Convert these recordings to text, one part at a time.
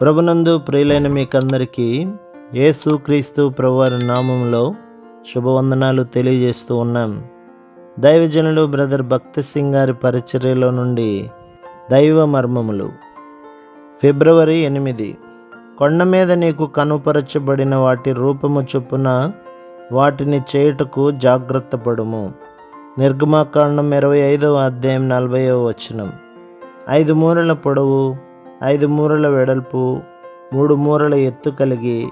ప్రభునందు ప్రియులైన మీకందరికీ యేసు క్రీస్తు ప్రభువారి నామంలో శుభవందనాలు తెలియజేస్తూ ఉన్నాం. దైవజనులు బ్రదర్ భక్తి సింగ్ గారి పరిచర్యలో నుండి దైవ మర్మములు. ఫిబ్రవరి ఎనిమిది. కొండ మీద నీకు కనుపరచబడిన వాటి రూపము చొప్పున వాటిని చేయుటకు జాగ్రత్త పడుము నిర్గమాకాండం ఇరవై ఐదవ అధ్యాయం నలభైవ వచనం. ఐదు మూరల పొడవు ఐదు మూరల వెడల్పు మూడు మూరల ఎత్తు కలిగి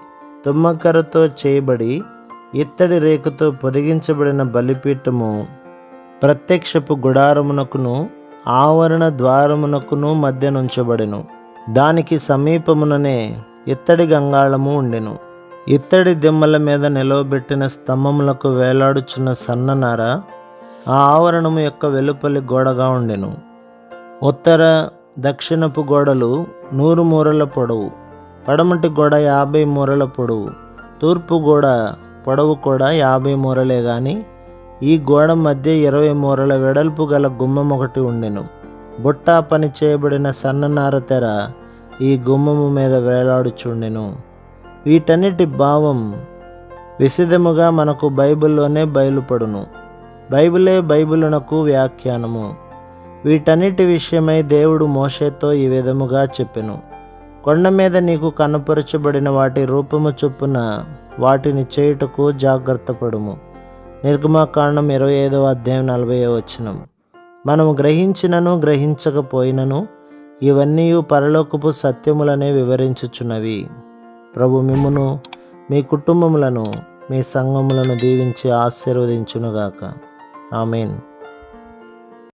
తుమ్మకర్రతో చేయబడి ఇత్తడి రేకుతో పొదిగించబడిన బలిపీఠము ప్రత్యక్షపు గుడారమునకును ఆవరణ ద్వారమునకును మధ్య నుంచబడెను. దానికి సమీపముననే ఇత్తడి గంగాళము ఉండెను. ఇత్తడి దిమ్మల మీద నిలవబెట్టిన స్తంభములకు వేలాడుచున్న సన్ననార ఆ ఆవరణము యొక్క వెలుపలి గోడగా ఉండెను. ఉత్తర దక్షిణపు గోడలు నూరు మూరల పొడవు పడమటి గోడ యాభై మూరల పొడవు తూర్పు గోడ పొడవు కూడా యాభై మూరలే గాని ఈ గోడ మధ్య ఇరవై మూరల వెడల్పు గల గుమ్మం ఒకటి ఉండెను. బుట్ట పని చేయబడిన సన్ననార తెర ఈ గుమ్మము మీద వేలాడుచుండెను. వీటన్నిటి భావం విశదముగా మనకు బైబిల్లోనే బయలుపడును. బైబిలే బైబిలునకు వ్యాఖ్యానము. వీటన్నిటి విషయమై దేవుడు మోషేతో ఈ విధముగా చెప్పెను. కొండ మీద నీకు కనపరచబడిన వాటి రూపము చొప్పున వాటిని చేయుటకు జాగ్రత్త పడుము. నిర్గమాకాండం ఇరవై ఐదవ అధ్యాయం నలభై వచనం. మనము గ్రహించినను గ్రహించకపోయినను ఇవన్నీ పరలోకపు సత్యములనే వివరించుచున్నవి. ప్రభు మిమ్మును మీ కుటుంబములను మీ సంఘములను దీవించి ఆశీర్వదించునుగాక. ఆమెన్.